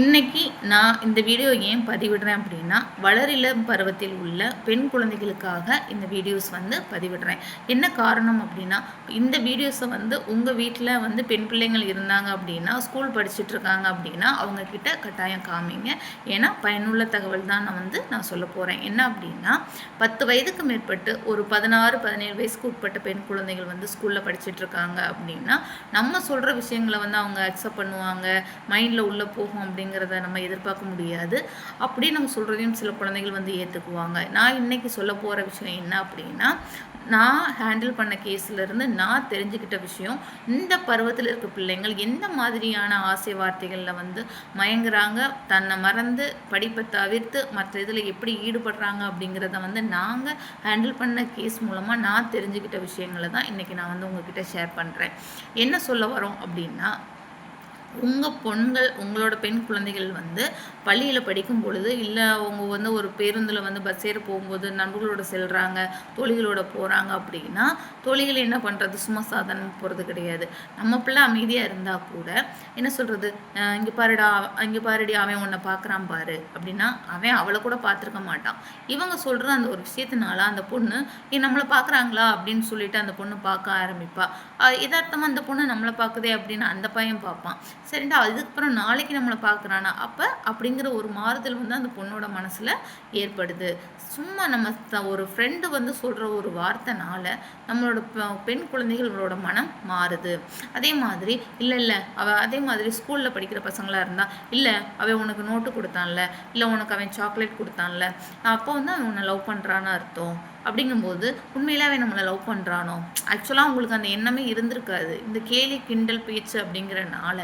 இன்னைக்கு நான் இந்த வீடியோ ஏன் பதிவிடுறேன் அப்படின்னா வளரிளம் பருவத்தில் உள்ள பெண் குழந்தைகளுக்காக இந்த வீடியோஸ் வந்து பதிவிடுறேன். என்ன காரணம் அப்படின்னா இந்த வீடியோஸை வந்து உங்கள் வீட்டில் வந்து பெண் பிள்ளைங்கள் இருந்தாங்க அப்படின்னா ஸ்கூல் படிச்சுட்டு இருக்காங்க அப்படின்னா அவங்க கிட்ட கட்டாயம் காமிங்க. ஏன்னா பயனுள்ள தகவல் தான் நான் வந்து நான் சொல்ல போகிறேன் என்ன அப்படின்னா பத்து வயதுக்கு மேற்பட்டு ஒரு பதினாறு பதினேழு வயசுக்கு உட்பட்ட பெண் குழந்தைகள் வந்து ஸ்கூலில் படிச்சுட்டு இருக்காங்க அப்படின்னா நம்ம சொல்கிற விஷயங்களை வந்து அவங்க அக்செப்ட் பண்ணுவாங்க. மைண்டில் உள்ளே போகும் அப்படிங்கிறத நம்ம எதிர்பார்க்க முடியாது. அப்படி நம்ம சொல்கிறதையும் சில குழந்தைகள் வந்து ஏற்றுக்குவாங்க நான் இன்னைக்கு சொல்ல போகிற விஷயம் என்ன அப்படின்னா நான் ஹேண்டில் பண்ண கேஸ்லேருந்து நான் தெரிஞ்சுக்கிட்ட விஷயம் இந்த பருவத்தில் இருக்க பிள்ளைங்கள் எந்த மாதிரியான ஆசை வார்த்தைகளில் வந்து மயங்குறாங்க தன்னை மறந்து படிப்பை தவிர்த்து மற்ற இதில் எப்படி ஈடுபடுறாங்க அப்படிங்கிறத வந்து நாங்கள் ஹேண்டில் பண்ண கேஸ் மூலமாக நான் தெரிஞ்சுக்கிட்ட விஷயங்களை தான் இன்றைக்கி நான் வந்து உங்ககிட்ட ஷேர் பண்ணுறேன் என்ன சொல்ல வரோம் அப்படின்னா உங்கள் பெண்கள் உங்களோட பெண் குழந்தைகள் வந்து பள்ளியில் படிக்கும் பொழுது இல்லை அவங்க வந்து ஒரு பேருந்தில் வந்து பஸ் ஏற போகும்போது நண்பர்களோட செல்கிறாங்க தோழிகளோட போகிறாங்க அப்படின்னா தோழிகள் என்ன பண்ணுறது சும்மா சாதாரணமாக போகிறது கிடையாது. நம்ம பிள்ளை அமைதியாக இருந்தால் கூட என்ன சொல்கிறது இங்கே பாருடா இங்கே பாருடி அவன் உன்னை பார்க்குறான் பாரு. அப்படின்னா அவன் அவளை கூட பார்த்துருக்க மாட்டான். இவங்க சொல்கிற அந்த ஒரு விஷயத்தினால அந்த பொண்ணு ஏ நம்மளை பார்க்குறாங்களா அப்படின்னு சொல்லிட்டு அந்த பொண்ணு பார்க்க ஆரம்பிப்பா. யதார்த்தமாக அந்த பொண்ணு நம்மளை பார்க்குதே அப்படின்னு அந்த பையன் பார்ப்பான். சரிண்டா அதுக்கப்புறம் நாளைக்கு நம்மளை பார்க்குறானா அப்போ அப்படிங்கிற ஒரு மாறுதல் வந்து அந்த பொண்ணோட மனசில் ஏற்படுது. சும்மா நம்ம த- ஒரு ஃப்ரெண்டு வந்து சொல்கிற ஒரு வார்த்தைனால நம்மளோட பெண் குழந்தைகளோட மனம் மாறுது. அதே மாதிரி இல்லை இல்லை அவள் அதே மாதிரி ஸ்கூலில் படிக்கிற பசங்களாக இருந்தால் இல்லை அவன் உனக்கு நோட்டு கொடுத்தான்ல இல்லை உனக்கு அவன் சாக்லேட் கொடுத்தான்ல அப்போ வந்து அவன் உன்னை லவ் பண்ணுறான்னு அர்த்தம். அப்படிங்கும்போது உண்மையிலே அவன் நம்மளை லவ் பண்ணுறானோ ஆக்சுவலாக உங்களுக்கு அந்த எண்ணமே இருந்திருக்காது. இந்த கேலி கிண்டல் பேச்சு அப்படிங்கிறனால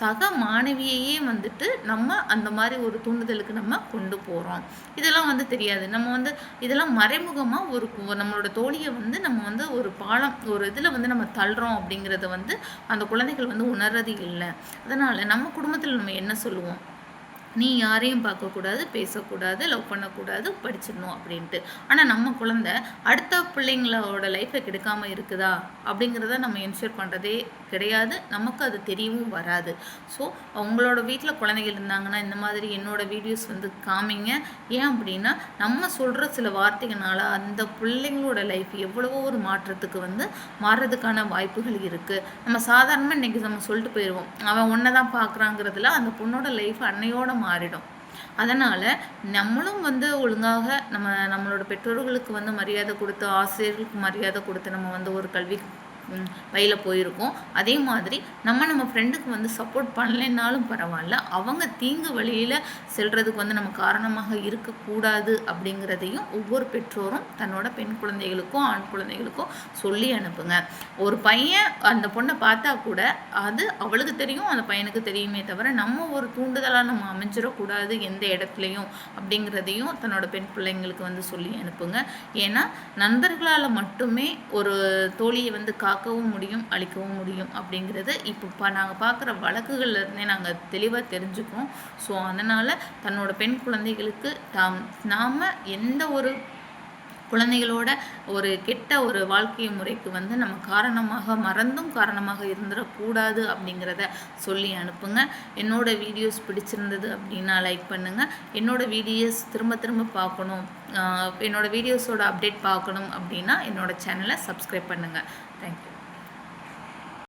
சக மாணவியையே வந்துட்டு நம்ம அந்த மாதிரி ஒரு தூண்டுதலுக்கு நம்ம கொண்டு போகிறோம் இதெல்லாம் வந்து தெரியாது. நம்ம வந்து இதெல்லாம் மறைமுகமாக ஒரு நம்மளோட தோழியை வந்து நம்ம வந்து ஒரு பாலம் ஒரு இதில் வந்து நம்ம தள்ளுறோம் அப்படிங்கிறத வந்து அந்த குழந்தைகள் வந்து உணர்றது இல்லை. அதனால் நம்ம குடும்பத்தில் நம்ம என்ன சொல்லுவோம்? நீ யாரையும் பார்க்கக்கூடாது பேசக்கூடாது லவ் பண்ணக்கூடாது படிச்சிடணும் அப்படின்ட்டு. ஆனால் நம்ம குழந்தை அடுத்த பிள்ளைங்களோட லைஃப்பை கெடுக்காமல் இருக்குதா? அப்படிங்கிறத நம்ம என்ஷூர் பண்ணுறதே கிடையாது. நமக்கு அது தெரியவும் வராது. ஸோ அவங்களோட வீட்டில் குழந்தைகள் இருந்தாங்கன்னா இந்த மாதிரி என்னோட வீடியோஸ் வந்து காமிங்க. ஏன் அப்படின்னா நம்ம சொல்கிற சில வார்த்தைகளால் அந்த பிள்ளைங்களோட லைஃப் எவ்வளவோ ஒரு மாற்றத்துக்கு வந்து மாறுறதுக்கான வாய்ப்புகள் இருக்குது நம்ம சாதாரணமாக இன்றைக்கி நம்ம சொல்லிட்டு போயிடுவோம் அவன் ஒன்றை தான் பார்க்குறாங்கிறதுல அந்த பொண்ணோட லைஃப் அன்னையோட மாறிடும். அதனால் நம்மளும் வந்து ஒழுங்காக நம்ம நம்மளோட பெற்றோர்களுக்கு வந்து மரியாதை கொடுத்து ஆசிரியர்களுக்கு மரியாதை கொடுத்து நம்ம வந்து ஒரு கல்வி வழியில் போயிருக்கோம். அதே மாதிரி நம்ம நம்ம ஃப்ரெண்டுக்கு வந்து சப்போர்ட் பண்ணலைன்னாலும் பரவாயில்ல. அவங்க தீங்கு வழியில் செல்றதுக்கு வந்து நம்ம காரணமாக இருக்கக்கூடாது அப்படிங்கிறதையும் ஒவ்வொரு பெற்றோரும் தன்னோட பெண் குழந்தைகளுக்கும் ஆண் குழந்தைகளுக்கும் சொல்லி அனுப்புங்க. ஒரு பையன் அந்த பொண்ணை பார்த்தா கூட அது அவளுக்கு தெரியும் அந்த பையனுக்கு தெரியுமே தவிர நம்ம ஒரு தூண்டுதலாக நம்ம அமைஞ்சிடக்கூடாது எந்த இடத்துலையும் அப்படிங்கிறதையும் தன்னோட பெண் பிள்ளைங்களுக்கு வந்து சொல்லி அனுப்புங்க. ஏன்னா நண்பர்களால் மட்டுமே ஒரு தோழியை வந்து கா பார்க்கவும் முடியும் அழிக்கவும் முடியும் அப்படிங்கிறது இப்போ நாங்கள் பார்க்குற வழக்குகள்லேருந்தே நாங்கள் தெளிவாக தெரிஞ்சுக்கிறோம் ஸோ அதனால் தன்னோட பெண் குழந்தைகளுக்கு தாம் நாம் எந்த ஒரு குழந்தைகளோட ஒரு கெட்ட ஒரு வாழ்க்கை முறைக்கு வந்து நம்ம காரணமாக மறந்தும் காரணமாக இருந்துடக்கூடாது அப்படிங்கிறத சொல்லி அனுப்புங்க. என்னோட வீடியோஸ் பிடிச்சிருந்தது அப்படின்னா லைக் பண்ணுங்கள் என்னோட வீடியோஸ் திரும்ப திரும்ப பார்க்கணும். என்னோடய என்னோட வீடியோஸோட அப்டேட் பார்க்கணும் அப்படின்னா என்னோட சேனலை சப்ஸ்கிரைப் பண்ணுங்கள் தேங்க்யூ